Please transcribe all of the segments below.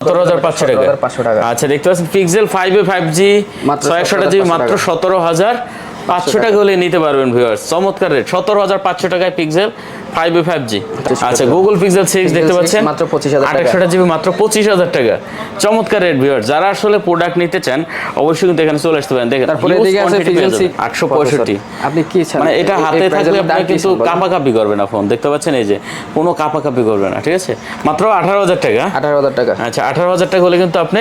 সতেরো হাজার পাঁচশো টাকা। আচ্ছা দেখতে পাচ্ছেন pixel five A five G ছয়শোটা GB 17,500 মাত্র সতেরো হাজার পাঁচশো টাকা হলে নিতে পারবেন ভিউয়ার্স চমৎকার রেট সতেরো হাজার পাঁচশো টাকায় pixel five A five G আচ্ছা গুগল পিক্সেল সিক্স দেখতে পাচ্ছেন? মাত্র 25,000 টাকা। আঠাশশোটা জিবি মাত্র পঁচিশ হাজার টাকা। চমৎকার রেট ভিউয়ার্স যারা আসলে প্রোডাক্ট নিতে চান অবশ্যই কিন্তু এখানে চলে আসতে পারেন। দেখেন তারপরে এদিকে আছে Pixel 6 আটশো পঁয়ষট্টি। আপনি কি চান? মানে এটা হাতে থাকলে কি কিন্তু কাপাকাপি করবে না ফোন দেখতে পাচ্ছেন এই যে কোনো কাপাকাপি করবে না ঠিক আছে? মাত্র আঠারো হাজার টাকা। আঠারো হাজার টাকা। আচ্ছা আঠারো হাজার টাকা হলে কিন্তু আপনি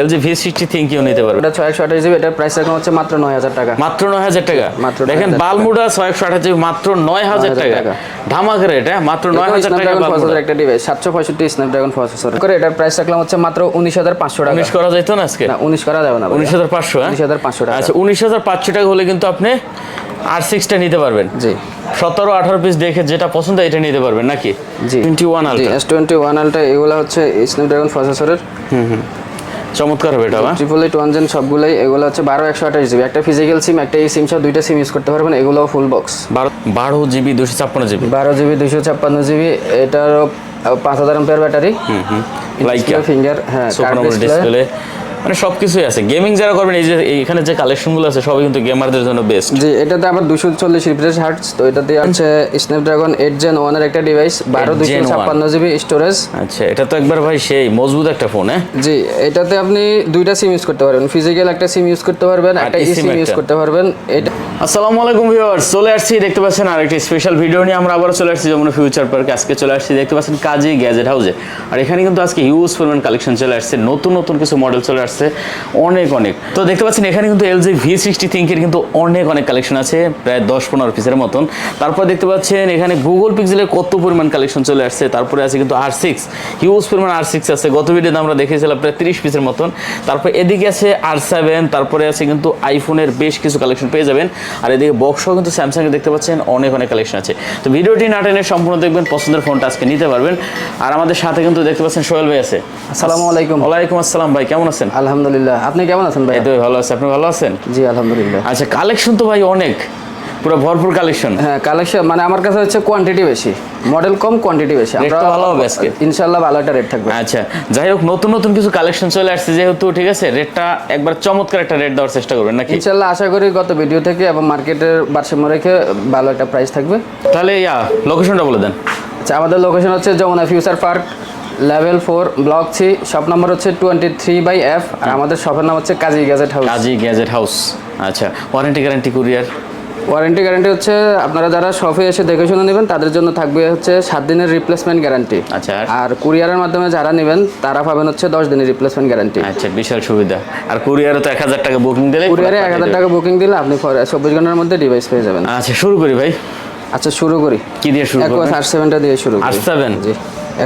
এলজি ভি সিক্সটি থিঙ্কিও নিতে পারবেন। এটা ছয় একশো আঠাশ জিবি এটার প্রাইস এখন হচ্ছে মাত্র নয় হাজার টাকা। মাত্র নয় হাজার টাকা। মাত্র দেখেন 9,000 বালমুডা ছয় একশো আঠাশ মাত্র নয় হাজার 9,000 টাকা। টাকা। ধামাকা রেট হ্যাঁ? মাত্র নয় হাজার টাকা প্রসেসর একটা ডিভাইস সাতশো পঁয়ষট্টি স্ন্যাপড্রাগন প্রসেসর করে এটার প্রাইস রাখলাম হচ্ছে মাত্র উনিশ হাজার পাঁচশো টাকা। উনিশ করা যাইতো না আজকে? না উনিশ করা যাবে না উনিশ হাজার পাঁচশো হ্যাঁ? টাকা। আচ্ছা উনিশ হাজার পাঁচশো টাকা হলে কিন্তু আপনি আর সিক্সটা নিতে পারবেন। জি। সতেরো আঠারো পিস দেখে যেটা পছন্দ এটা নিতে পারবেন নাকি? জি। টোয়েন্টি ওয়ান জি ultra S twenty one ultra এগুলো হচ্ছে স্ন্যাপড্রাগন প্রসেসরের চমৎকার হবে এটা ট্রিপল এইট ওয়ান জেন সবগুলোই এগুলো হচ্ছে বারো একশো আঠাশ জিবি একটা ফিজিক্যাল সিম একটা এই সিম সব দুইটা সিম ইউজ করতে পারবেন এগুলো ফুল বক্স বারো বারো জিবি দুশো ছাপ্পান্ন জিবি বারো জিবি দুশো ছাপ্পান্ন জিবি এটারও পাঁচ হাজার এম্পিয়ার ব্যাটারি লাইক ফিঙ্গার হ্যাঁ ডিসপ্লে মানে সব কিছুই আছে। গেমিং যারা করবেন এই যে এখানে যে কালেকশনগুলো আছে সবই কিন্তু গেমারদের জন্য বেস্ট জি এটাতে আবার দুশো চল্লিশ রিফ্রেশ হার্টস তো এটাতে আছে স্ন্যাপড্রাগন এইট জেন ওয়ানের একটা ডিভাইস বারো 8 দুশো ছাপ্পান্ন জিবি স্টোরেজ আচ্ছা এটা তো একবার ভাই সেই মজবুত একটা ফোন হ্যাঁ? জি এটাতে আপনি দুইটা সিম ইউজ করতে পারবেন। ফিজিক্যাল একটা সিম ইউজ করতে পারবেন একটা ই eSIM সিম ইউজ করতে পারবেন। এটা আসসালামু আলাইকুম ভিউয়ার্স চলে আসছি দেখতে পাচ্ছেন আরেকটি স্পেশাল ভিডিও নিয়ে। আমরা আবারও চলে আসছি যেমন ফিউচার পার্কে আজকে চলে আসছি দেখতে পাচ্ছেন কাজী গ্যাজেট হাউসে আর এখানে কিন্তু আজকে হিউজ পরিমাণ কালেকশন চলে আসছে। নতুন নতুন কিছু মডেল চলে আসছে। অনেক অনেক। তো দেখতে পাচ্ছেন এখানে কিন্তু এলজি ভি সিক্সটি থিঙ্কের কিন্তু অনেক অনেক কালেকশন আছে প্রায় দশ পনেরো পিসের মতন। তারপর দেখতে পাচ্ছেন এখানে গুগল পিক্সেলের কত পরিমাণ কালেকশন চলে আসছে তারপরে আছে কিন্তু আর সিক্স হিউজ পরিমাণ আর সিক্স আছে গত ভিডিওতে আমরা দেখেছিলাম প্রায় তিরিশ পিসের মতন। তারপর এদিকে আছে আর সেভেন তারপরে আছে কিন্তু আইফোনের বেশ কিছু কালেকশন পেয়ে যাবেন। আর এদিকে বক্সও কিন্তু স্যামসাংয়ের দেখতে পাচ্ছেন অনেক অনেক কালেকশন আছে। তো ভিডিওটি না টেনে সম্পূর্ণ দেখবেন পছন্দের ফোনটা আজকে নিতে পারবেন। আর আমাদের সাথে কিন্তু দেখতে পাচ্ছেন সোহেল ভাই আছে। আসসালামু আলাইকুম। ওয়ালাইকুম আসসালাম ভাই কেমন আছেন? আলহামদুলিল্লাহ। আপনি কেমন আছেন ভাই এই ভালো আছে। আপনি ভালো আছেন? জি আলহামদুলিল্লাহ। আচ্ছা কালেকশন তো ভাই অনেক। পুরো ভরপুর কালেকশন হ্যাঁ কালেকশন মানে আমার কাছে হচ্ছে কোয়ান্টিটি বেশি। মডেল কম কোয়ান্টিটি বেশি। তো ভালো হবে আজকে। ইনশাআল্লাহ ভালো একটা রেট থাকবে। আচ্ছা যাই হোক নতুন নতুন কিছু কালেকশন চলে আসছে। যেহেতু ঠিক আছে রেটটা একবার চমৎকার একটা রেট দেওয়ার চেষ্টা করবেন নাকি? ইনশাআল্লাহ আশা করি গত ভিডিও থেকে এবং মার্কেটের ভারসাম্য রেখে ভালো একটা প্রাইস থাকবে। তাহলে ইয়া লোকেশনটা বলে দেন। আচ্ছা আমাদের লোকেশন হচ্ছে Jamuna future park level four block three shop number হচ্ছে twenty three by F R আমাদের শপের নাম হচ্ছে Kazi gadget house. Kazi gadget house. আচ্ছা warranty guarantee courier warranty guarantee হচ্ছে আপনারা যারা শপে এসে দেখে শুনে নেবেন তাদের জন্য থাকবে হচ্ছে সাত দিনের রিপ্লেসমেন্ট গ্যারান্টি আচ্ছা আর? আর কুরিয়ারের মাধ্যমে যারা নেবেন তারা পাবেন হচ্ছে দশ দিনের রিপ্লেসমেন্ট গ্যারান্টি আচ্ছা বিশাল সুবিধা। আর কুরিয়ারে তো এক হাজার টাকা বুকিং দিলে কুরিয়ারে এক হাজার টাকা বুকিং দিলে আপনি চব্বিশ ঘণ্টার মধ্যে ডিভাইস পেয়ে যাবেন। আচ্ছা শুরু করি ভাই। আচ্ছা শুরু করি। কি দিয়ে শুরু করবেন? আর সেভেনটা দিয়ে শুরু করি। R7? জি।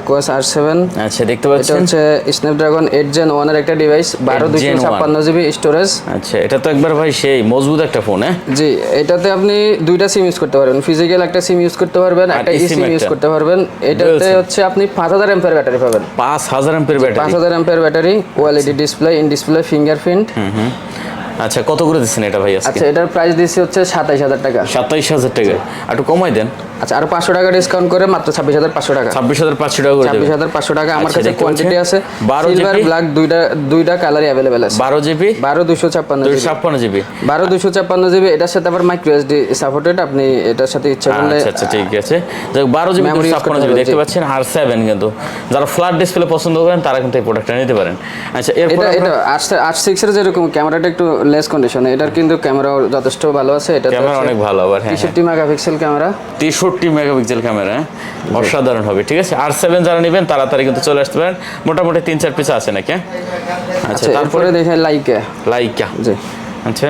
একোয়াস আর সেভেন আচ্ছা দেখতে এটা হচ্ছে স্ন্যাপড্রাগন এইট জেন ওয়ানের একটা ডিভাইস বারো 8 দুশো ছাপ্পান্ন জিবি স্টোরেজ আচ্ছা এটা তো একবার ভাই সেই মজবুত একটা ফোন হ্যাঁ? জি এটাতে আপনি দুইটা সিম ইউজ করতে পারবেন। ফিজিক্যাল একটা সিম ইউজ করতে পারবেন একটা ই সিম ইউজ করতে পারবেন। এটাতে হচ্ছে আপনি পাঁচ হাজার এম্পের ব্যাটারি পাবেন। পাঁচ হাজার এমপের পাঁচ হাজার ampere battery OLED display in display fingerprint আচ্ছা কত করে দিচ্ছেন এটা ভাই আচ্ছা এটার প্রাইস দিচ্ছি হচ্ছে সাতাইশ হাজার টাকা। সাতাইশ হাজার টাকা। একটু কমাই দেন। আচ্ছা আর পাঁচশো টাকা ডিসকাউন্ট করে মাত্র ছাব্বিশ হাজার পাঁচশো টাকা। ছাব্বিশ হাজার পাঁচশো টাকা করে ছাব্বিশ হাজার পাঁচশো টাকা আমার আচ্ছা, কাছে কোয়ান্টিটি আছে? 12 সিলভার ব্ল্যাক দুইটা দুইটা কালারই অ্যাভেলেবেল আছে। বারো জিবি? বারো দুশো ছাপ্পান্ন দুশো ছাপ্পান্ন জিবি। বারো দুশো ছাপ্পান্ন জিবি এটার সাথে আবার মাইক্রো এসডি সাপোর্টেড আপনি এটার সাথে ইচ্ছা করলে আচ্ছা আচ্ছা ঠিক আছে। বারো জিবি ছাপ্পান্ন জিবি। দেখতে পাচ্ছেন আর সেভেন কিন্তু। যারা ফ্ল্যাট ডিসপ্লে পছন্দ করেন তারা কিন্তু এই প্রোডাক্টটা নিতে পারেন। আচ্ছা এটা এটা আট আট সিক্সের যেরকম ক্যামেরাটা একটু লেস কন্ডিশনে এটার কিন্তু ক্যামেরা যথেষ্ট ভালো আছে। এটা ক্যামেরা অনেক ভালো আবার হ্যাঁ তেষট্টি মেগাপিক্সেল ক্যামেরা তেষট্টি মেগাপিক্সেল ক্যামেরা হ্যাঁ? অসাধারণ হবে ঠিক আছে? আর সেভেন যারা নেবেন তাড়াতাড়ি কিন্তু চলে আসতে পারেন। মোটামুটি তিন চার পিস আছে নাকি? আচ্ছা আচ্ছা তারপরে তারপরে দেখে লাইকে লাইকা জি। আচ্ছা।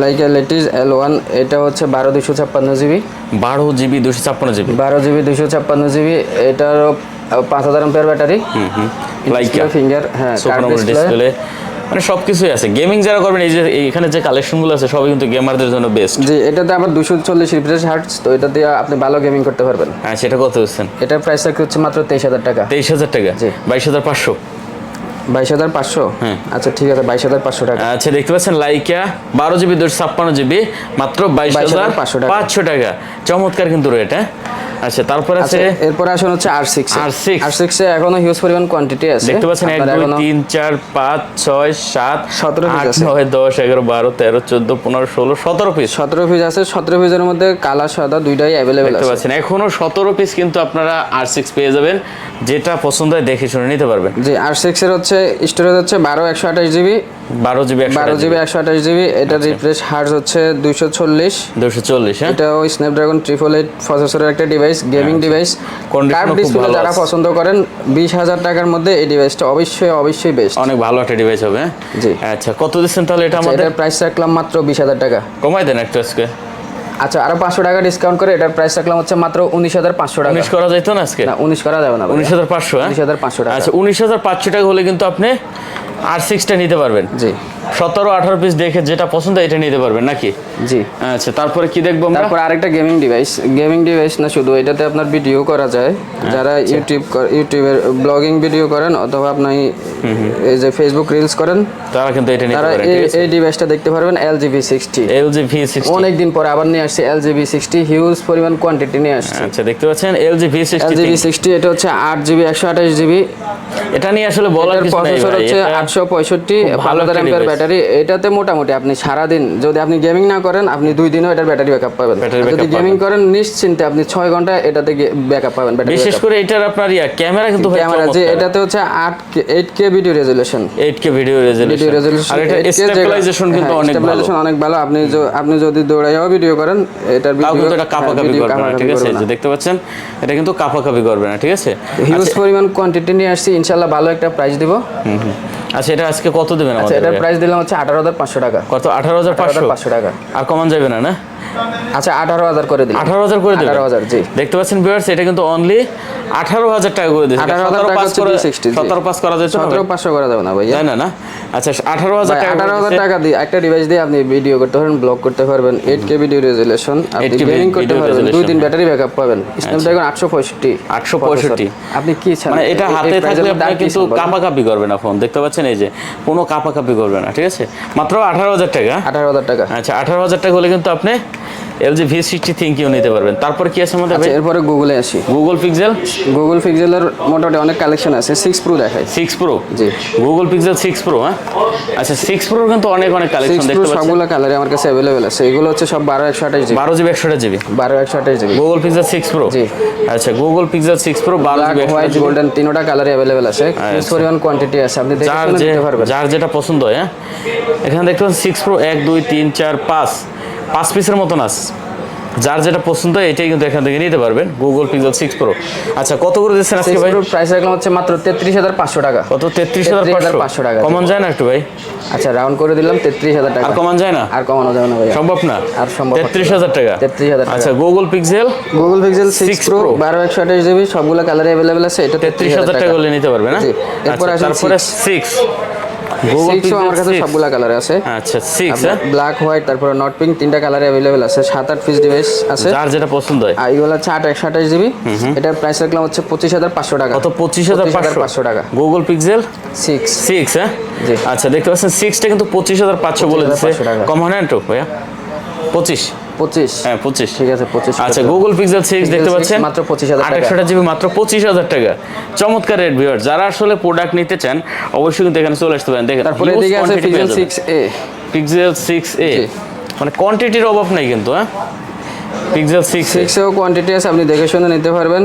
লাইকে লেটিস এল ওয়ান এটা হচ্ছে বারো দুশো ছাপ্পান্ন জিবি। বারো জিবি দুশো ছাপ্পান্ন জিবি। বারো জিবি দুশো ছাপ্পান্ন জিবি এটারও পাঁচ হাজার ব্যাটারি। লাইকা ফিঙ্গার হ্যাঁ ডিসপ্লে মানে সব কিছুই আছে। গেমিং যারা করবেন এই যে এখানে যে কালেকশনগুলো আছে সবই কিন্তু গেমারদের জন্য বেস্ট জি এটাতে আবার দুশো চল্লিশ রিফ্রেশ হার্টস তো এটা দিয়ে আপনি ভালো গেমিং করতে পারবেন। হ্যাঁ সেটা কত হচ্ছেন এটার প্রাইস থাকছে হচ্ছে মাত্র তেইশ হাজার টাকা। তেইশ হাজার টাকা? জি। বাইশ হাজার পাঁচশো? বাইশ হাজার পাঁচশো? হ্যাঁ। আচ্ছা ঠিক আছে বাইশ হাজার পাঁচশো টাকা। আচ্ছা দেখতে পাচ্ছেন লাইকা বারো জিবি দুশো ছাপ্পান্ন জিবি মাত্র বাইশ হাজার 22,500 টাকা। পাঁচশো টাকা। চমৎকার কিন্তু রেট হ্যাঁ? আচ্ছা তারপরে আচ্ছা আছে এরপরে আসুন হচ্ছে আর সিক্স R6 আর সিক্সে এখনও হিউজ পরিমাণ কোয়ান্টিটি আছে। দেখতে পাচ্ছেন এক দুই তিন চার পাঁচ ছয় সাত 17 piece আট আছে। নয় দশ এগারো বারো তেরো চোদ্দ পনেরো ষোলো সতেরো পিস সতেরো পিস আছে। সতেরো পিসের মধ্যে কালা সাদা দুইটাই অ্যাভেলেবেল দেখতে পাচ্ছেন এখনও সতেরো পিস কিন্তু আপনারা আর সিক্স পেয়ে যাবেন। যেটা পছন্দ হয় দেখে শুনে নিতে পারবেন। জি আর সিক্স এর হচ্ছে স্টোরেজ হচ্ছে বারো একশো আঠাশ জিবি বারো জিবি বারো জিবি একশো আঠাশ জিবি এটা রিফ্রেশ হার্জ হচ্ছে দুইশো চল্লিশ। দুশো চল্লিশ হ্যাঁ? এটাও স্ন্যাপড্রাগন ট্রিপল এইট প্রসেসরের একটা device gaming device curve display যারা পছন্দ করেন বিশ হাজার টাকার মধ্যে এই ডিভাইসটা অবশ্যই অবশ্যই বেস্ট অনেক ভালো একটা ডিভাইস হবে হ্যাঁ? জি। আচ্ছা কত দিচ্ছেন তাহলে এটা আমাদের? প্রাইস রাখলাম মাত্র বিশ হাজার টাকা। কমাই দেন একটু আজকে। আচ্ছা আরও পাঁচশো টাকা ডিসকাউন্ট করে এটার প্রাইস রাখলাম হচ্ছে মাত্র উনিশ হাজার পাঁচশো টাকা। উনিশ করা যাইতো না আজকে? না উনিশ করা যাবে না। উনিশ হাজার পাঁচশো হ্যাঁ? 19,500 টাকা। আচ্ছা উনিশ হাজার পাঁচশো টাকা হলে কিন্তু আপনি আর সিক্সটা নিতে পারবেন। জি। সতেরো আঠারো পিস দেখে যেটা পছন্দ এটা নিতে পারবেন নাকি? জি। আচ্ছা তারপরে কি দেখব তারপর আরেকটা গেমিং ডিভাইস গেমিং ডিভাইস না শুধু এটাতে আপনার ভিডিও করা যায়। যারা ইউটিউব ইউটিউবের ব্লগিং ভিডিও করেন অথবা আপনি এই যে ফেসবুক রিলস করেন তারা কিন্তু এটা নিতে পারেন এই ডিভাইসটা দেখতে পারবেন L GB sixty LG V sixty অনেকদিন পরে আবার নিয়ে আসছে এল জিবি সিক্সটি হিউজ পরিমাণ কোয়ান্টিটি নিয়ে আসছে। আচ্ছা দেখতে পাচ্ছেন LG V sixty GB sixty এটা হচ্ছে আট জিবি একশো আঠাশ জিবি এটা নিয়ে আসলে বলার কিছু নাই প্রসেসর হচ্ছে আটশো পঁয়ষট্টি ভালো ব্যাটারি এটাতে মোটামুটি আপনি সারাদিন যদি আপনি গেমিং না করেন আপনি দুই দিনও এটার ব্যাটারি ব্যাকআপ পাবেন। যদি গেমিং করেন নিশ্চিন্তে আপনি ছয় ঘণ্টা এটাতে ব্যাকআপ পাবেন বিশেষ করে এটার আপনার ইয়া ক্যামেরা কিন্তু ক্যামেরা যে এটাতে হচ্ছে আট eight K video resolution 8K video video resolution আর এটা স্টেবিলাইজেশন কিন্তু অনেক ভালো। অনেক ভালো। আপনি য- আপনি যদি দৌড়াইয়াও ভিডিও করেন এটার ভিডিও কিন্তু এটা কাপাকাপি করবে না ঠিক আছে? যে দেখতে পাচ্ছেন এটা কিন্তু কাপাকাপি করবে না ঠিক আছে? হিউজ পরিমাণ কোয়ান্টিটি নিয়ে আসছি ইনশাল্লাহ ভালো একটা প্রাইস দিব। হুম। আচ্ছা এটা আজকে কত দেবেন আচ্ছা আমাদের এটার ভাইয়া? প্রাইস দিলাম হচ্ছে আঠারো হাজার পাঁচশো টাকা। কত? আঠারো হাজার পাঁচশো? টাকা। আর কমান যাবে না না? আচ্ছা আঠারো হাজার করে আঠারো হাজার করে দেবেন? আঠারো হাজার জি। দেখতে পাচ্ছেন ভিউয়ার্স এটা কিন্তু অনলি আঠারো হাজার টাকা করে 18,000 পাস হচ্ছে করে 260 জি। সতেরো পাস করা না সতেরো পাঁচশো করে দেবে না ভাইয়া। তাই না না। আচ্ছা আঠারো হাজার টাকা আঠারো হাজার করে টাকা দিয়ে একটা ডিভাইস দিয়ে আপনি ভিডিও করতে পারবেন ব্লগ করতে পারবেন এইট কে ভিডিও রেজুলেশন আপনি 8K গেমিং করতে পারবেন দুই দিন ব্যাটারি ব্যাকআপ পাবেন। স্ন্যাপড্রাগন আটশো পঁয়ষট্টি। 865 আপনি কি চান মানে এটা হাতে থাকলে কি কিন্তু? কাপাকাপি করবে না ফোন দেখতে পাচ্ছেন? এই যে কোনো কাপাকাপি করবে না ঠিক আছে? মাত্র আঠারো হাজার টাকা। আঠারো হাজার টাকা। আচ্ছা আঠারো হাজার টাকা হলে কিন্তু আপনি এলজি ভি সিক্সটি থিঙ্কিও নিতে পারবেন। তারপর কি আছে আমাদের আচ্ছা এরপরে গুগলে আসি। গুগল পিক্সেল গুগল পিক্সেলের মোটামুটি অনেক কালেকশন আছে সিক্স প্রো দেখাই। সিক্স প্রো জি। গুগল পিক্সেল সিক্স প্রো হ্যাঁ? আচ্ছা সিক্স প্রোর কিন্তু অনেক অনেক কালেকশন দেখতে পাচ্ছেন সবগুলো কালারে আমার কাছে অ্যাভেলেবেল আছে। এগুলো হচ্ছে সব বারো একশো আঠাশ জিবি বারো জিবি একশোটা জিবি বারো একশো আঠাশ GB Google pixel six pro জি। আচ্ছা গুগল পিক্সেল সিক্স প্রো বারো জিবি হোয়াইট গোল্ডেন তিনোটা কালারে অ্যাভেলেবেল আছে। পরিমাণ কোয়ান্টিটি আছে। আপনি দেখে যার যে যার যেটা পছন্দ হয়? এখানে দেখতে পাচ্ছেন সিক্স প্রো এক দুই তিন চার পাঁচ। পাঁচ পিসের মতন আছে। যার যেটা পছন্দ এটাই কিন্তু এখান থেকে নিতে পারবেন গুগল পিক্সেল সিক্স প্রো আচ্ছা কত করে দিচ্ছেন আজকে ভাই? প্রাইস রাখলাম হচ্ছে মাত্র তেত্রিশ হাজার পাঁচশো টাকা। কত? তেত্রিশ হাজার 33,500 পাঁচশো টাকা। কমন যায় না একটু ভাই? আচ্ছা রাউন্ড করে দিলাম তেত্রিশ হাজার টাকা। আর কমান যায় না? আর কমানো যাবে না ভাই সম্ভব না? আর সম্ভব তেত্রিশ হাজার টাকা। 33,000 টাকা। আচ্ছা Google pixel Google pixel 6 six pro. বারো একশো আঠাশ জিবি সবগুলো কালারে অ্যাভেলেবেল আছে এটা তেত্রিশ হাজার টাকা। হলে নিতে পারবে না? জি। এরপরে আচ্ছা, তারপরে সিক্স সিক্সও আমার কাছে সবগুলা কালারে আছে। আচ্ছা সিক্স হ্যাঁ? ব্ল্যাক হোয়াইট তারপরে নট পিঙ্ক তিনটা কালারে অ্যাভেলেবেল আছে। সাত আট পিস ডিভাইস আছে। যার যেটা পছন্দ হয়। আর এগুলো হচ্ছে আট একশো আঠাশ জিবি এটার প্রাইস রাখলাম হচ্ছে পঁচিশ হাজার পাঁচশো টাকা। কত? পঁচিশ হাজার পাঁচশো? টাকা। গুগল পিক্সেল সিক্স সিক্স হ্যাঁ? আচ্ছা দেখতে পাচ্ছেন সিক্সটা কিন্তু পঁচিশ হাজার পাঁচশো বলে দিচ্ছে 25,500 টাকা। কম হয় না একটু ভাইয়া? পঁচিশ। পঁচিশ। হ্যাঁ পঁচিশ। ঠিক আছে পঁচিশ আচ্ছা গুগল পিক্সেল সিক্স দেখতে পাচ্ছেন? মাত্র 25,000 টাকা। আঠাশশোটা জিবি মাত্র পঁচিশ হাজার টাকা। চমৎকার রেট ভিউয়ার যারা আসলে প্রোডাক্ট নিতে চান অবশ্যই কিন্তু এখানে চলে আসতে পারেন। দেখেন তারপরে এদিকে আছে pixel six A pixel six A মানে কোয়ান্টিটির অভাব নাই কিন্তু হ্যাঁ? পিক্সেল সিক্স সিক্সেও কোয়ান্টিটি আছে আপনি দেখে শুনে নিতে পারবেন।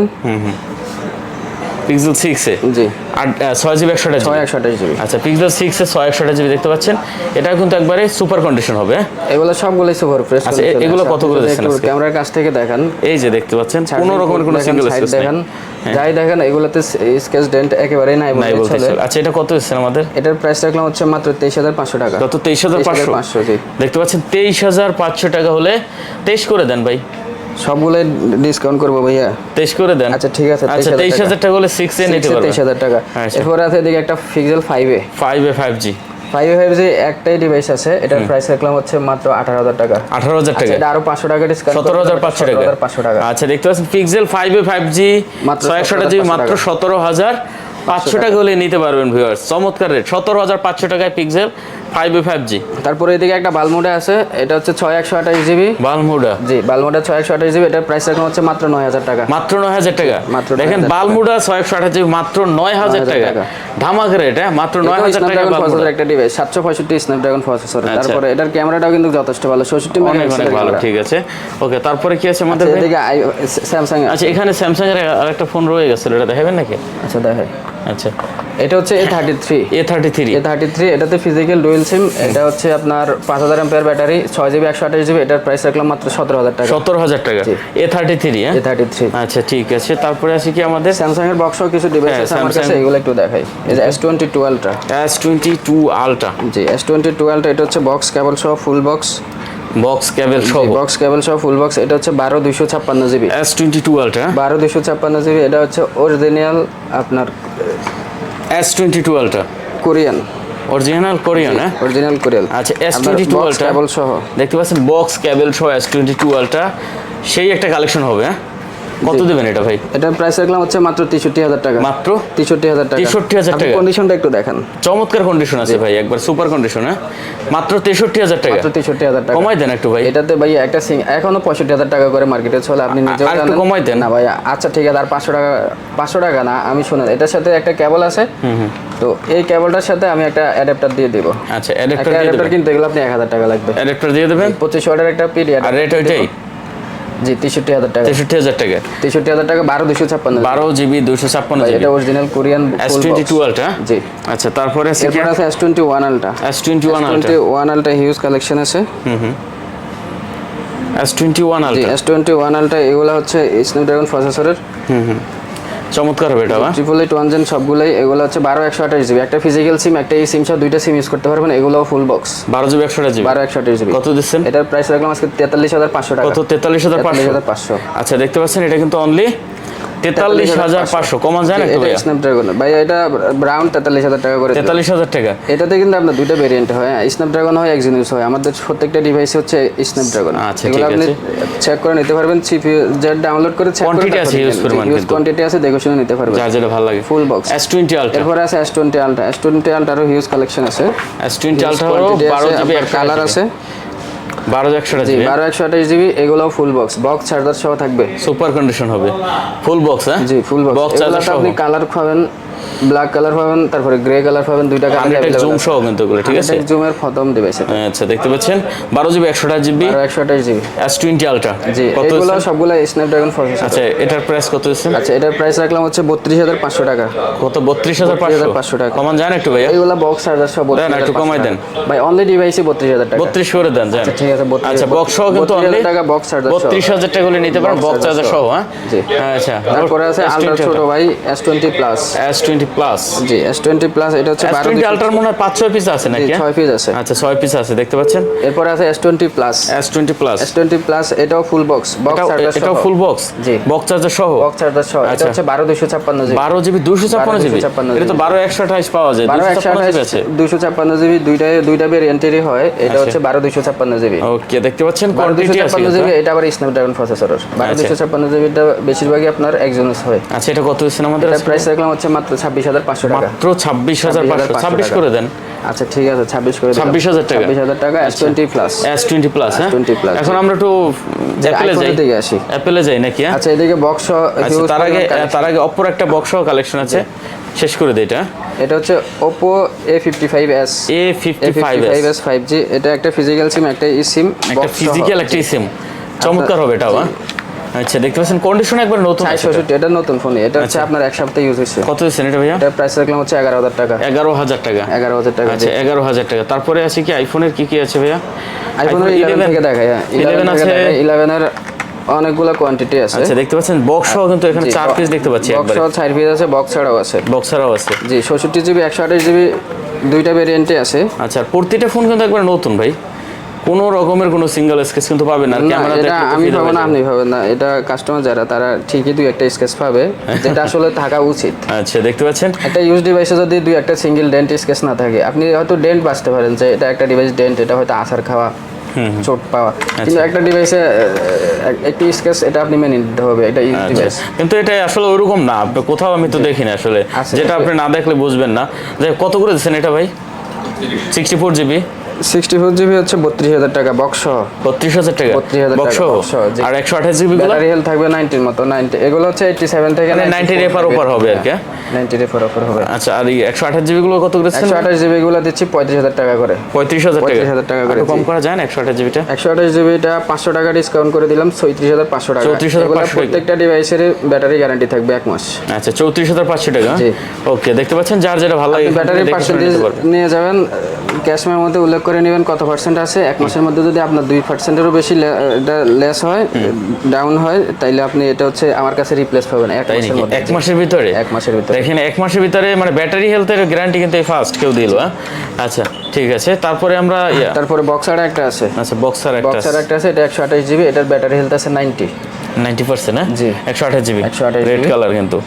পিক্সেল সিক্স জি। আহ, ছয় জিবি একশোটা ছয় একশো জিবি আচ্ছা পিক্সেল সিক্স ছয় একশোটা জিবি দেখতে পাচ্ছেন। এটা কিন্তু একবারে সুপার কন্ডিশন হবে হ্যাঁ? এগুলো সবগুলোই সুপার ফ্রেশ আচ্ছা, এগুলো কত করে দিচ্ছেন ক্যামেরার কাছ থেকে দেখান। এই যে দেখতে পাচ্ছেন কোনো রকমের কোনো সিঙ্গেল স্পেস দেখান। যাই দেখেন এগুলোতে স্কেচ ডেন্ট একেবারেই নাই নাই বলতে। আচ্ছা এটা কত এসেছেন আমাদের? এটার প্রাইস রাখলাম হচ্ছে মাত্র তেইশ হাজার পাঁচশো টাকা। কত? তেইশ হাজার পাঁচশো? 23,500 জি। দেখতে পাচ্ছেন তেইশ হাজার পাঁচশো টাকা হলে তেইশ করে দেন ভাই। সবগুলোই ডিসকাউন্ট করব ভাইয়া। তেইশ করে দেন। আচ্ছা ঠিক আছে আচ্ছা তেইশ হাজার টাকা। হলে সিক্স এ নিতে পারবেন। তেইশ হাজার টাকা। আচ্ছা। এরপরে আছে এদিকে একটা pixel five A. Five A five G five five G একটাই ডিভাইস আছে এটার প্রাইস রাখলাম হচ্ছে মাত্র আঠারো হাজার টাকা। আঠারো হাজার আচ্ছা, টাকা। এটা আরও পাঁচশো টাকা ডিসকাউন্ট সতেরো হাজার পাঁচশো টাকা। পাঁচশো টাকা। আচ্ছা দেখতে পাচ্ছেন pixel five A five G মাত্র জিবি 17,500 মাত্র টাকা। সতেরো হাজার পাঁচশো টাকা হলে নিতে পারবেন ভিউয়ার্স চমৎকার রেট সতেরো হাজার পাঁচশো টাকায় পিক্সেল ফাইভ ফাইভ জি তারপরে এদিকে একটা বালমোডা আছে এটা হচ্ছে ছয় একশো আঠাশ জিবি। বালমুডা জি বালমোডা ছয় একশো আঠাশ জিবি এটার প্রাইস এখন হচ্ছে মাত্র নয় হাজার টাকা। মাত্র নয় হাজার টাকা? মাত্র দেখেন 9,000 টাকা। বালমুডা ছয়শো আঠাশ জিবি মাত্র নয় হাজার টাকা। ধামাকা রেট হ্যাঁ মাত্র নয় হাজার টাকা প্রসেসর একটা ডিভাইস সাতশো পঁয়ষট্টি স্ন্যাপড্রাগন প্রসেসর আচ্ছা। তারপরে এটার ক্যামেরাটাও কিন্তু যথেষ্ট ভালো ষষ্ঠটি অনেক অনেক ভালো ঠিক আছে। ওকে তারপরে কি আছে আমাদের এদিকে স্যামসাং আচ্ছা এখানে স্যামসাং এর আরেকটা ফোন রয়ে গেছে এটা দেখাবেন নাকি? আচ্ছা দেখে আচ্ছা। এটা হচ্ছে A thirty three A thirty three A thirty three এটাতে ফিজিক্যাল ডুয়েল সিম এটা হচ্ছে আপনার পাঁচ হাজার এম্পিয়ার ব্যাটারি ছয় জিবি একশো আঠাশ জিবি এটার প্রাইস রাখলাম মাত্র সতেরো হাজার টাকা। সত্তর হাজার টাকা। A thirty three A thirty three আচ্ছা ঠিক আছে। তারপরে আছে কি আমাদের? স্যামসাং এর বক্সও কিছু ডিভাইস হ্যাঁ, আছে আমার কাছে এগুলো একটু দেখাই। এই যে S twenty two ultra S twenty two ultra জি এস টোয়েন্টি টু আলট্রা এটা হচ্ছে বক্স কেবল সহ ফুল বক্স বক্স কেবল সহ। বক্স কেবল সহ ফুল বক্স এটা হচ্ছে বারো দুইশো ছাপ্পান্ন GB S twenty two ultra বারো দুইশো ছাপ্পান্ন জিবি এটা হচ্ছে অরিজিনাল আপনার S twenty two? Ultra Korean original Korean হ্যাঁ অরিজিনাল কোরিয়ান আচ্ছা S twenty two ultra cable সহ। দেখতে পাচ্ছেন বক্স কেবল সহ এস টোয়েন্টি টু। আলট্রা সেই একটা কালেকশন হবে হ্যাঁ কত দেবেন এটা ভাই? এটার প্রাইস রাখলাম হচ্ছে মাত্র তেষট্টি হাজার টাকা। মাত্র? তেষট্টি হাজার টাকা। 63,000 টাকা। কন্ডিশনটা একটু দেখান। চমৎকার কন্ডিশন আছে ভাই একবার সুপার কন্ডিশন হ্যাঁ? মাত্র তেষট্টি হাজার টাকা। মাত্র তেষট্টি হাজার টাকা। কমাই দেন একটু ভাই। এটাতে ভাই একটা সিং এখনও পঁয়ষট্টি হাজার টাকা করে মার্কেটে চলে আপনি নিজেও আর একটু কমাই দেন। না ভাই আচ্ছা ঠিক আছে আর পাঁচশো টাকা পাঁচশো টাকা না আমি শুনেন এটার সাথে একটা কেবল আছে। তো এই কেবলটার সাথে আমি একটা অ্যাডাপ্টার দিয়ে দিব। আচ্ছা অ্যাডাপ্টার দিয়ে দেবেন। কিনতে গেলে আপনি এক হাজার টাকা লাগবে। অ্যাডাপ্টার দিয়ে দেবেন? পঁচিশ ওয়াটের একটা পিরিয়ড আর রেট ওইটাই? জি তেষট্টি হাজার টাকা। তেষট্টি হাজার টাকা। তেষট্টি হাজার টাকা বারো দুশো ছাপ্পান্ন। বারো জিবি দুশো ছাপ্পান্ন এটা original Korean S twenty two ultra জি। আচ্ছা তারপরে এরপর আছে S twenty one ultra S twenty one twenty one ultra huge collection আছে S twenty one ultra S twenty one ultra এগুলো হচ্ছে স্ন্যাপড্রাগন প্রসেসরের চমৎকার হবে এটা? ট্রিপল এইট ওয়ান জেন সবগুলোই এগুলো হচ্ছে বারো একশো আঠাশ জিবি একটা ফিজিক্যাল সিম একটা এই সিম সহ দুইটা সিম ইউজ করতে পারবেন এগুলোও ফুল বক্স বারো জিবি একশোটা জিবি বারো একশো আঠাশ জিবি কত দিচ্ছেন? এটার প্রাইস রাখলাম আজকে তেতাল্লিশ হাজার পাঁচশো টাকা। কত? তেতাল্লিশ হাজার হাজার পাঁচশো। আচ্ছা দেখতে পাচ্ছেন এটা কিন্তু অনলি তেতাল্লিশ হাজার পাঁচশো। কমা যায় না একটু স্ন্যাপড্রাগন ভাই এটা ব্রাউন তেতাল্লিশ হাজার টাকা করে তেতাল্লিশ হাজার টাকা। এটাতে কিন্তু আপনার দুইটা ভেরিয়েন্ট হয় স্ন্যাপড্রাগন হয় এক্সিনিউস হয়। আমাদের প্রত্যেকটা ডিভাইস হচ্ছে স্ন্যাপড্রাগন আচ্ছা, এগুলো আপনি চেক করে নিতে পারবেন সিপিইউ জেড ডাউনলোড করে চেক করে আছে huge পরিমাণ কিন্তু। কোয়ান্টিটি আছে দেখে শুনে নিতে পারবেন। যার যেটা ভালো লাগে। Full box S twenty ultra এরপরে আছে S twenty ultra S twenty আলট্রারও huge collection আছে। এস টোয়েন্টি আলট্রা বারো জিবি কালার আছে। বারো একশোটা জি বারো একশো আঠাশ জিবি এগুলোও ফুল বক্স বক্স চার্জার সহ থাকবে। সুপার কন্ডিশন হবে। ফুল বক্স হ্যাঁ? জি ফুল বক্স বক্স চার্জার আপনি কালার পাবেন ব্ল্যাক কালার পাবেন তারপরে গ্রে কালার পাবেন দুইটা কালার জুম সহ কিন্তু এগুলো ঠিক আছে? জুমের প্রথম ডিভাইস এটা। আচ্ছা দেখতে পাচ্ছেন? বারো জিবি একশোটা জিবি? বারো একশো আঠাশ জিবি। এস টোয়েন্টি আলট্রা জি এগুলো? সবগুলো স্ন্যাপড্রাগন প্রসেসর আচ্ছা এটার প্রাইস কত দিচ্ছেন আচ্ছা এটার প্রাইস রাখলাম হচ্ছে বত্রিশ হাজার পাঁচশো টাকা। কত? বত্রিশ হাজার 32,500 টাকা। কমান যান একটু ভাইয়া। এইগুলো বক্স চার্জার সব দেন, একটু কমাই দেন। ভাই অনলি ডিভাইসে বত্রিশ হাজার টাকা। বত্রিশ করে দেন যান আচ্ছা, ঠিক আছে, আচ্ছা বক্স সহ কিন্তু 32,000 টাকা বক্স। বত্রিশ হাজার টাকা হলে নিতে পারেন বক্স চার্জার সহ। হ্যাঁ? জি। আচ্ছা তারপরে আছে আলট্রা ছোট ভাই S twenty plus S twenty plus জি এটা হচ্ছে এস বারো মনে হয় পাঁচ ছয় পিস আছে নাকি হ্যাঁ? পিস আছে। আচ্ছা ছয় পিস আছে দেখতে পাচ্ছেন? এরপরে আছে S twenty plus S twenty plus S twenty plus এটাও ফুল বক্স বক্স চার্জার এটাও ফুল বক্স জি। বক্স চার্জার সহ? বক্স চার্জার সহ এটা। হচ্ছে বারো দুশো ছাপ্পান্ন জিবি। এটা তো বারো একশো আঠাইশ পাওয়া যায় জিবি আছে। দুইটা দুইটা ভেরিয়েন্টেরই হয় এটা আচ্ছা। হচ্ছে বারো দুশো ছাপ্পান্ন জিবি। ওকে দেখতে পাচ্ছেন কোয়ান্টিটি আছে ছাপ্পান্ন কিন্তু, জিবি হ্যাঁ? এটা আবার স্ন্যাপড্রাগন প্রসেসর বারো আচ্ছা। জিবিটা বেশিরভাগই আপনার একজনস হয়। আচ্ছা এটা কত আমাদের প্রাইস রাখলাম হচ্ছে মাত্র ছাব্বিশ হাজার পাঁচশো টাকা। মাত্র ছাব্বিশ হাজার পাঁচশো। ছাব্বিশ করে দেন। আচ্ছা ঠিক আছে ছাব্বিশ করে 26,000 টাকা। ছাব্বিশ হাজার টাকা S twenty plus S twenty plus হ্যাঁ? S20 plus, এখন আমরা একটু অ্যাপেলে যাই। দিকে আসি। অ্যাপেলে যাই নাকি হ্যাঁ? আচ্ছা এদিকে বক্স আচ্ছা তার আগে তার আগে অপর একটা বক্স কালেকশন আছে। শেষ করে দিই এটা। এটা হচ্ছে Oppo A fifty five S A A fifty five five S five G এটা একটা ফিজিক্যাল সিম একটা ই সিম একটা ফিজিক্যাল একটা সিম চমৎকার হবে এটা হ্যাঁ? আচ্ছা দেখতে পাচ্ছেন কন্ডিশন একবার নতুন চারশো আছে এটা। এটা নতুন ফোন এটা হচ্ছে আপনার এক সপ্তাহ ইউজ হয়েছে। কত দিচ্ছেন এটা ভাইয়া? এটার প্রাইস রাখলাম হচ্ছে এগারো হাজার টাকা। এগারো হাজার টাকা। এগারো হাজার টাকা আচ্ছা এগারো হাজার টাকা। তারপরে আছে কি আইফোনের কি কি আছে ভাইয়া? আইফোনের ইলেভেন থেকে দেখায় হ্যাঁ। ইলেভেন 11 আছে। দেখায় ইলেভেনের অনেকগুলো কোয়ান্টিটি আছে। আচ্ছা দেখতে পাচ্ছেন বক্স সহ কিন্তু এখানে চার পিস দেখতে পাচ্ছি বক্স একবারে। চার পিস আছে বক্স ছাড়াও আছে। বক্স ছাড়াও আছে। জি ষষট্টি জিবি একশো আঠাশ জিবি দুইটা ভেরিয়েন্টে আছে। আচ্ছা প্রতিটা ফোন কিন্তু একবার নতুন ভাই। কোনো রকমের কোনো সিঙ্গেল স্কেচ কিন্তু পাবেন না ক্যামেরা আমি পাবো না আপনি পাবেন না এটা কাস্টমার যারা তারা ঠিকই দুই একটা স্কেচ পাবে যেটা আসলে থাকা উচিত। আচ্ছা দেখতে পাচ্ছেন? একটা ইউজ ডিভাইসে যদি দুই একটা সিঙ্গেল ডেন্ট স্কেচ না থাকে আপনি হয়তো ডেন্ট বাঁচতে পারেন যে এটা একটা ডিভাইস ডেন্ট এটা হয়তো আসার খাওয়া চোট পাওয়া। আচ্ছা। কিন্তু একটা ডিভাইসে একটি স্কেচ এটা আপনি মেনে নিতে হবে এটা ইউজ আচ্ছা। ডিভাইস কিন্তু এটা আসলে ওইরকম না আপনি কোথাও আমি তো দেখিনি আসলে। আচ্ছা, যেটা আপনি না দেখলে বুঝবেন না। যে কত করে দিচ্ছেন এটা ভাই? Sixty four GB sixty four GB হচ্ছে বত্রিশ হাজার টাকা বক্স বত্রিশ হাজার টাকা? 32,000 টাকা, বক্স। আর একশো আঠাশ জিবি ব্যাটারি হেলথ থাকবে নাইনটির মতো নাইনটি এগুলো হচ্ছে এইটটি সেভেন থেকে 90 রেফার উপর হবে আর কি, হ্যাঁ? নাইনটি রেফার উপর হবে। আচ্ছা আর এই একশো আঠাশ জিবি গুলো কত করেছেন একশো আঠাশ জিবি গুলো দিচ্ছি পঁয়ত্রিশ হাজার টাকা করে। পঁয়ত্রিশ হাজার টাকা? 35,000 টাকা করে, কম। করা যায় না একশো আঠাশ জিবিটা একশো আঠাশ জিবিটা পাঁচশো টাকা ডিসকাউন্ট করে দিলাম চৌত্রিশ হাজার পাঁচশো টাকা। 34,500 এগুলো টাকা। প্রত্যেকটা ডিভাইসের ব্যাটারি গ্যারান্টি থাকবে এক মাস। আচ্ছা চৌত্রিশ হাজার পাঁচশো টাকা জি। ওকে দেখতে পাচ্ছেন যার যেটা ভালো লাগে ব্যাটারি পার্সেন্টেজ নিয়ে যাবেন ক্যাশমের মধ্যে উল্লেখ করে নেবেন কত পার্সেন্ট আছে? এক মাসের মধ্যে যদি আপনার দুই পার্সেন্টেরও বেশি এটা লেস হয় ডাউন হয় তাইলে আপনি এটা হচ্ছে আমার কাছে রিপ্লেস পাবেন এক মাসের মধ্যে। এক মাসের ভিতরে? এক মাসের ভিতরে। দেখেন এক মাসের ভিতরে মানে ব্যাটারি হেলথের গ্যারান্টি কিন্তু এই ফার্স্ট কেউ দিল হ্যাঁ? আচ্ছা ঠিক আছে। তারপরে আমরা তারপরে বক্সার একটা আছে। আচ্ছা বক্সার একটা বক্সার একটা আছে এটা একশো আঠাশ জিবি এটার ব্যাটারি হেলথ আছে নাইনটি নাইনটি পার্সেন্ট হ্যাঁ? জি। একশো আঠাশ জিবি 128 রেড কালার কিন্তু।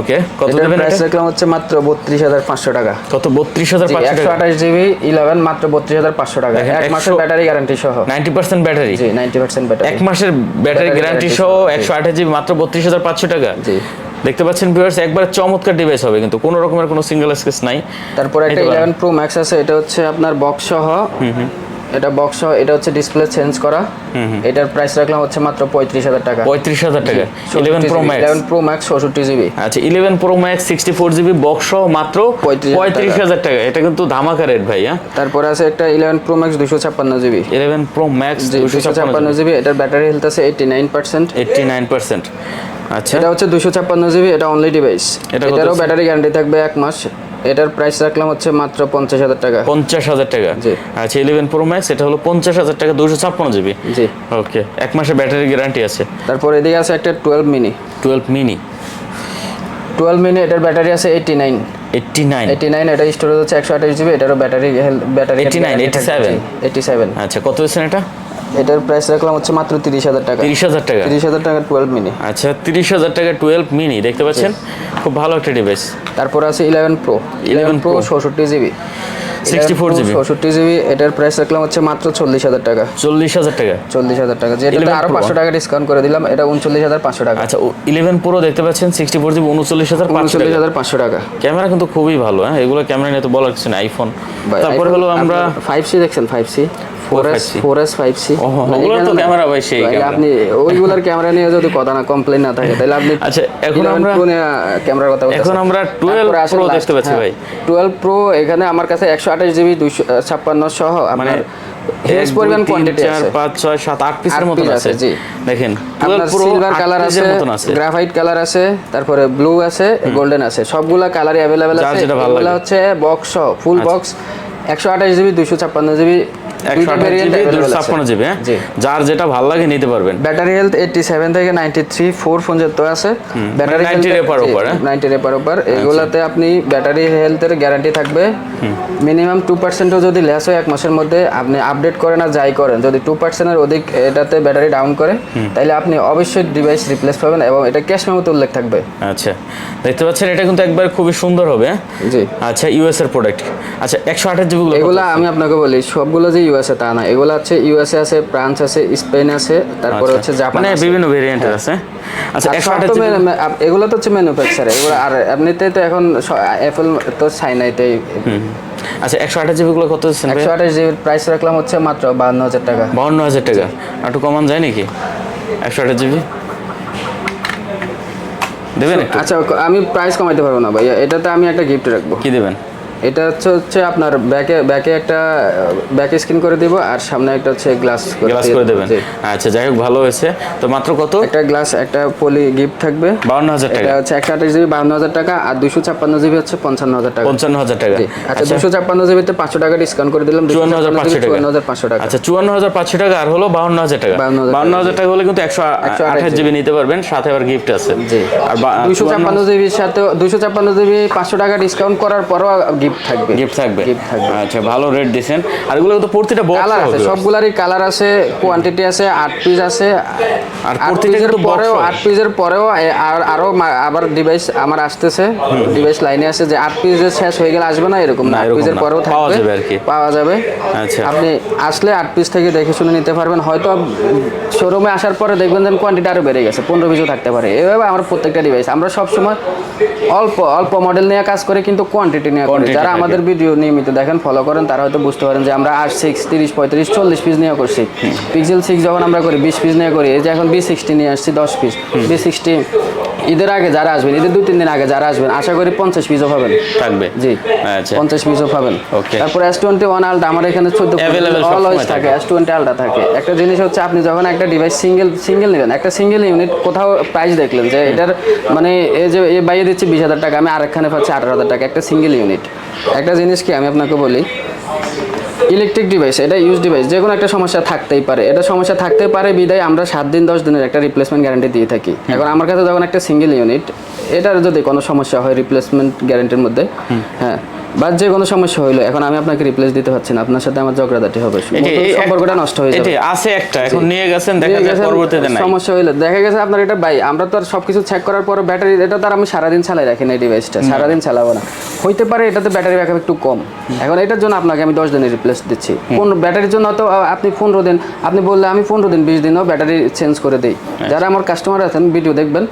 ওকে কত দেবেন প্রাইস রাখলাম হচ্ছে মাত্র বত্রিশ হাজার পাঁচশো টাকা। কত? বত্রিশ হাজার পাঁচশো একশো টাকা আঠাশ জিবি ইলেভেন মাত্র বত্রিশ হাজার পাঁচশো টাকা। দেখেন, এক মাসের ব্যাটারি গ্যারান্টি সহ। নাইনটি পার্সেন্ট ব্যাটারি জি নাইনটি পার্সেন্ট ব্যাটারি এক মাসের ব্যাটারি গ্যারান্টি সহ। সহ, জি। একশো আঠাশ জিবি মাত্র বত্রিশ হাজার পাঁচশো টাকা। জি। দেখতে পাচ্ছেন ভিউয়ার্স একবার চমৎকার ডিভাইস হবে কিন্তু। কোনো রকমের কোনো সিঙ্গেল স্কেচ নাই। তারপরে একটা নিতে পারেন। ইলেভেন প্রো ম্যাক্স আছে এটা হচ্ছে আপনার বক্স সহ। এটা বক্স এটা হচ্ছে ডিসপ্লে চেঞ্জ করা। এটার প্রাইস রাখলাম হচ্ছে মাত্র পঁয়ত্রিশ হাজার টাকা। পঁয়ত্রিশ হাজার টাকা। Eleven pro max eleven pro max চৌষট্টি জিবি আচ্ছা eleven pro max sixty four GB box মাত্র 35,000 পঁয়ত্রিশ হাজার টাকা। এটা কিন্তু ধামাকা রেট ভাই হ্যাঁ? তারপরে আছে একটা ইলেভেন প্রো ম্যাক্স দুশো ছাপ্পান্ন জিবি ইলেভেন প্রো ম্যাক্স দুশো ছাপ্পান্ন জিবি এটার ব্যাটারি হেলথ আছে eighty nine percent eighty nine percent আচ্ছা। এটা হচ্ছে দুশো ছাপ্পান্ন জিবি এটা অনলি ডিভাইস এটা এটারও ব্যাটারি গ্যারান্টি থাকবে এক মাস। এটার প্রাইস রাখলাম হচ্ছে মাত্র পঞ্চাশ হাজার টাকা। পঞ্চাশ হাজার টাকা? জি। আচ্ছা ইলেভেন প্রো ম্যাক্স এটা হলো পঞ্চাশ হাজার টাকা দুশো ছাপ্পান্ন জিবি? জি। ওকে এক মাসের ব্যাটারি গ্যারান্টি আছে। তারপর এদিকে আছে একটা twelve mini twelve mini twelve mini এটার ব্যাটারি আছে eighty nine eighty nine eighty nine এটা স্টোরেজ হচ্ছে একশো আঠাশ জিবি এটারও ব্যাটারি ব্যাটারি 89, 87 এইটি সেভেন আচ্ছা কত হয়েছেন এটা? এটার প্রাইস রাখলাম হচ্ছে মাত্র তিরিশ হাজার টাকা। তিরিশ হাজার টাকা? তিরিশ হাজার টাকা টুয়েলভ মিনি আচ্ছা তিরিশ হাজার টাকা টুয়েলভ মিনি দেখতে পাচ্ছেন? খুব ভালো একটা ডিভাইস তারপর আছে ইলেভেন প্রো 11 ইলেভেন প্রো চৌষট্টি জিবি 64 GB চৌষট্টি জিবি এটার প্রাইস রাখলাম হচ্ছে মাত্র চল্লিশ হাজার টাকা। চল্লিশ হাজার টাকা? চল্লিশ হাজার টাকা যেটা 11 আরও। পাঁচশো টাকা ডিসকাউন্ট করে দিলাম এটা উনচল্লিশ হাজার পাঁচশো টাকা। আচ্ছা ইলেভেন প্রো দেখতে পাচ্ছেন সিক্সটি ফোর জিবি উনচল্লিশ হাজার উনচল্লিশ টাকা। হাজার পাঁচশো টাকা। ক্যামেরা কিন্তু খুবই ভালো হ্যাঁ এগুলো ক্যামেরা নিয়ে তো বলার কিছু নেই আইফোন তারপরে হলো আমরা ফাইভ সি দেখছেন five C four S 5C four five C তো camera ভাই সেই camera। আপনি ওইগুলার ক্যামেরা নিয়ে যদি কথা না কমপ্লেন না থাকে তাহলে আপনি আচ্ছা, এখন আমরা- ক্যামেরার কথা বলতেছেন। এখন আমরা 12 তারপরে আসেন Pro last, দেখতে পাচ্ছি হ্যাঁ, ভাই। 12 প্রো এখানে আমার কাছে একশো আঠাশ জিবি দুইশো ছাপ্পান্ন সহ আপনার হিউজ পরিমাণ কোয়ান্টিটি চার আছে পিসের জি। দেখেন আপনার সিলভার কালার আছে গ্রাফাইট কালার আছে তারপরে ব্লু আছে গোল্ডেন আছে সবগুলা কালারই আছে এগুলা হচ্ছে বক্স ফুল। বক্স একশো আঠাশ জিবি দুইশো ছাপ্পান্ন জিবি দুশো ছাপ্পান্ন যার যেটা ভালো লাগে নিতে পারবেন। ব্যাটারি হেলথ এইটটি সেভেন থেকে নাইনটি থ্রি ফোর পর্যন্ত আছে ব্যাটারি 90 রেপার উপর, হ্যাঁ? নাইনটি রেপার উপর। এগুলাতে আপনি ব্যাটারি হেলথের গ্যারান্টি থাকবে। মিনিমাম টু পার্সেন্টও যদি লেস হয় এক মাসের মধ্যে আপনি আপডেট করেন আর যাই করেন যদি টু পার্সেন্টের অধিক এটাতে ব্যাটারি ডাউন করে তাহলে আপনি অবশ্যই ডিভাইস রিপ্লেস পাবেন এবং এটা ক্যাশ মেমোতে উল্লেখ থাকবে। আচ্ছা। দেখতে পাচ্ছেন এটা কিন্তু একবার খুবই সুন্দর হবে। হ্যাঁ? জি। আচ্ছা ইউএস এর প্রোডাক্ট আচ্ছা একশো আঠাশ জিবি গুলো এগুলা আমি আপনাকে বলি সবগুলো যে ইউএসএ তা না এগুলো হচ্ছে ইউএসএ আছে ফ্রান্স আছে স্পেন আছে তারপরে হচ্ছে জাপান মানে বিভিন্ন ভেরিয়েন্টের আছে। আচ্ছা আর একশো সব আঠাশ তো জিবি মে- মে- আপ- এগুলো তো হচ্ছে ম্যানুফ্যাকচার এগুলো আর এমনিতে তো এখন অ্যাপল তো চাইনাইতেই আচ্ছা একশো আঠাশ জিবি গুলো কত একশো আঠাশ জিবির প্রাইস রাখলাম হচ্ছে মাত্র বাহান্ন হাজার টাকা। বাউন্ন হাজার টাকা। একটু কমান যায় নাকি? একশো আঠাশ জিবি দেবেন আচ্ছা আমি প্রাইস কমাইতে পারব না ভাইয়া এটাতে আমি একটা গিফট রাখব। কি দেবেন? এটা হচ্ছে হচ্ছে আপনার ব্যাকে ব্যাকে একটা ব্যাক স্ক্রিন করে দিব আর সামনে একটা হচ্ছে গ্লাস গ্লাস করে দেবেন। আচ্ছা যাই হোক ভালো হয়েছে। তো মাত্র কত? একটা গ্লাস একটা পলি গিফট থাকবে। বাউন্ন হাজার এটা টাকা হচ্ছে একশো আঠাশ জিবি বাহান্ন হাজার টাকা আর দুশো ছাপ্পান্ন জিবি হচ্ছে পঞ্চান্ন হাজার টাকা। পঞ্চান্ন হাজার টাকা। আচ্ছা দুশো ছাপ্পান্ন জিবিতে পাঁচশো টাকা ডিসকাউন্ট করে দিলাম। চুয়ান্ন হাজার পাঁচশো টাকা। চুয়ান্ন হাজার পাঁচশো টাকা। আচ্ছা চুয়ান্ন হাজার পাঁচশো টাকা আর হলো বাউন্ন হাজার টাকা। 52,000 বাউন্ন হাজার টাকা। হলে কিন্তু একশো আঠাশ জিবি নিতে পারবেন সাথে আবার গিফট আছে। জি। আর বা- দুশো ছাপ্পান্ন জিবির সাথে দুশো ছাপ্পান্ন জিবি পাঁচশো টাকা ডিসকাউন্ট করার পরও গিফট গিফট থাকবে। Gift থাকবে। আচ্ছা ভালো রেট আর এগুলো তো প্রতিটা বক্স কালার আছে সবগুলারই কালার আছে কোয়ান্টিটি আছে আট পিস আছে। আর পরেও। আট পিসের পরেও আরও আবার ডিভাইস আমার আসতেছে। ডিভাইস লাইনে আছে যে আট পিসের শেষ হয়ে গেলে আসবে না এরকম না, আট পিসের। পরেও পাওয়া থাকবে। যাবে আর কি। পাওয়া যাবে। আচ্ছা। আপনি আসলে আট পিস থেকে দেখে শুনে নিতে পারবেন। হয়তো শোরুমে আসার পরে দেখবেন যে কোয়ান্টিটি আরও বেড়ে গেছে। পনেরো পিসও থাকতে পারে। এভাবে আমার প্রত্যেকটা ডিভাইস আমরা সবসময় অল্প অল্প মডেল নিয়ে কাজ করে কিন্তু কোয়ান্টিটি নিয়ে যারা আমাদের ভিডিও নিয়মিত দেখেন ফলো করেন তারা হয়তো বুঝতে পারেন যে আমরা আট সিক্স তিরিশ পঁয়ত্রিশ চল্লিশ পিস নিয়ে করছি। পিক্সেল সিক্স যখন আমরা করি বিশ পিস নিয়ে করি এই যে এখন বি সিক্সটি নিয়ে আসছি দশ পিস বি সিক্সটি ঈদের আগে যারা আসবেন ঈদের দুই তিন দিন আগে যারা আসবেন আশা করি পঞ্চাশ পিসও পাবেন থাকবে। জি আচ্ছা। পঞ্চাশ পিসও পাবেন Okay. তারপর এস টোয়েন্টি ওয়ান আলটা আমার এখানে চোদ্দ অলওয়েজ থাকে থাকে। এস টোয়েন্টি আলটা থাকে। একটা জিনিস হচ্ছে আপনি যখন একটা ডিভাইস সিঙ্গেল সিঙ্গেল নেবেন একটা সিঙ্গেল ইউনিট কোথাও প্রাইস দেখলেন যে এটার মানে এই যে এ বাইরে দিচ্ছি বিশ হাজার টাকা আমি আরেকখানে পাচ্ছি আঠারো হাজার টাকা একটা সিঙ্গেল ইউনিট একটা জিনিস কি আমি আপনাকে বলি ইলেকট্রিক ডিভাইস এটা ইউজ ডিভাইস যে কোনো একটা সমস্যা থাকতেই পারে। এটা সমস্যা থাকতে পারে বিদায় আমরা সাত দিন দশ দিনের একটা রিপ্লেসমেন্ট গ্যারান্টি দিয়ে থাকি। এখন আমার কাছে যখন একটা সিঙ্গেল ইউনিট এটার যদি কোনো সমস্যা হয় রিপ্লেসমেন্ট গ্যারান্টির মধ্যে হ্যাঁ বা যে কোনো সমস্যা হইল এখন আমি আপনাকে রিপ্লেস দিতে পারছি না আপনার সাথে আমার ঝগড়াঝাটি হবে। সম্পর্কটা নষ্ট হয়ে যাবে। আছে একটা এখন নিয়ে গেছেন দেখা গেছেন, পরবর্তীতে নাই। সমস্যা হইল। দেখা গেছে আপনার এটা ভাই আমরা তো আর সবকিছু চেক করার পর ব্যাটারি এটা তো আর আমি সারাদিন চালাই রাখি না এই ডিভাইসটা সারাদিন চালাবো না। হইতে পারে এটাতে ব্যাটারি ব্যাকআপ একটু কম। এখন এটার জন্য আপনাকে আমি দশ দিনের রিপ্লেস দিচ্ছি। পনেরো ব্যাটারির জন্য তো আপনি পনেরো দিন আপনি বললে আমি পনেরো দিন বিশ দিনও ব্যাটারি চেঞ্জ করে দিই। যারা আমার কাস্টমার আছেন ভিডিও দেখবেন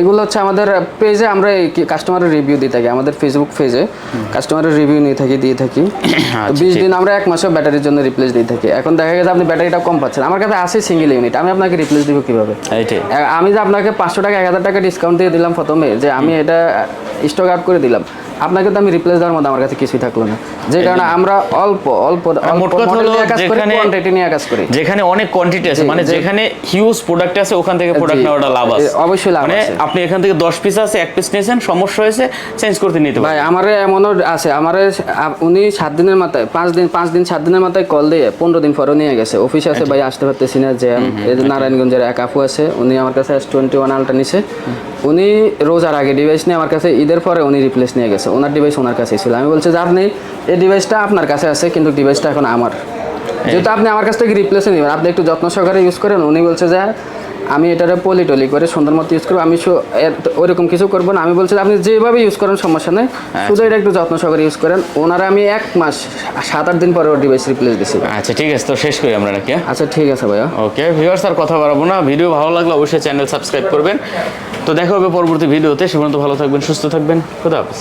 এগুলো হচ্ছে আমাদের পেজে আমরা কাস্টমারের রিভিউ দিয়ে থাকি আমাদের ফেসবুক পেজে কাস্টমারের রিভিউ নিয়ে থাকি দিয়ে থাকি। আচ্ছা, বিশ দিন আমরা এক মাসেও ব্যাটারির জন্য রিপ্লেস দিয়ে থাকি। এখন দেখা গেছে আপনি ব্যাটারিটা কম পাচ্ছেন। আমার কাছে আছে সিঙ্গেল ইউনিট আমি আপনাকে রিপ্লেস দিব কীভাবে? আমি যে আপনাকে পাঁচশো টাকা এক হাজার টাকা ডিসকাউন্ট দিয়ে দিলাম প্রথমে যে আমি এটা স্টক আউট করে দিলাম। আপনাকে তো আমি রিপ্লেস দেওয়ার মধ্যে আমার কাছে কিছুই থাকল না। যে কারণে আমরা অল্প অল্প কোয়ান্টিটি নিয়ে কাজ করি যেখানে অনেক কোয়ান্টিটি আছে মানে যেখানে হিউজ প্রোডাক্ট আছে ওখান থেকে প্রোডাক্ট নেওয়াটা লাভ আছে। অবশ্যই লাভ মানে আপনি এখান থেকে দশ পিস আছে এক পিস নিয়েছেন সমস্যা হয়েছে চেঞ্জ করতে নিতে ভাই আমার এমনও আছে আমারে উনি সাত দিনের মাথায় পাঁচ দিন পাঁচ দিন সাত দিনের মাথায় কল দিয়ে পনেরো দিন পরেও নিয়ে গেছে। অফিস আছে ভাই আসতে পারতেছি না যে যে নারায়ণগঞ্জের এক আপু আছে উনি আমার কাছে এস টোয়েন্টি ওয়ান আলটা নিছে। উনি রোজার আগে ডিভাইস নিয়ে আমার কাছে, ঈদের পরে উনি রিপ্লেস নিয়ে গেছে। ওনার ডিভাইস ওনার কাছে ছিল। আমি বলছি, যার নেই, এই ডিভাইসটা আপনার কাছে আছে, কিন্তু ডিভাইসটা এখন আমার। যেহেতু আপনি আমার কাছ থেকে রিপ্লেসে নেবেন আপনি একটু যত্ন সহকারে ইউজ করেন উনি বলছে যে আমি এটারে পলি টলি করে সুন্দর মতো ইউজ করব আমি ওইরকম কিছু করব না। আমি বলছি আপনি যেভাবে ইউজ করেন সমস্যা নেই। শুধু এটা একটু যত্ন সহকারে ইউজ করেন। ওনারা আমি এক মাস সাত আট দিন পরে ওর ডিভাইস রিপ্লেস দিছি। আচ্ছা ঠিক আছে তো শেষ করি আমরা নাকি হ্যাঁ? আচ্ছা ঠিক আছে ভাইয়া। ওকে ভিউয়ার্স আর কথা বাড়াবো না। ভিডিও ভালো লাগলে অবশ্যই চ্যানেল সাবস্ক্রাইব করবেন। তো দেখা হবে পরবর্তী ভিডিওতে। সে পর্যন্ত ভালো থাকবেন সুস্থ থাকবেন। খুদা হাফেজ।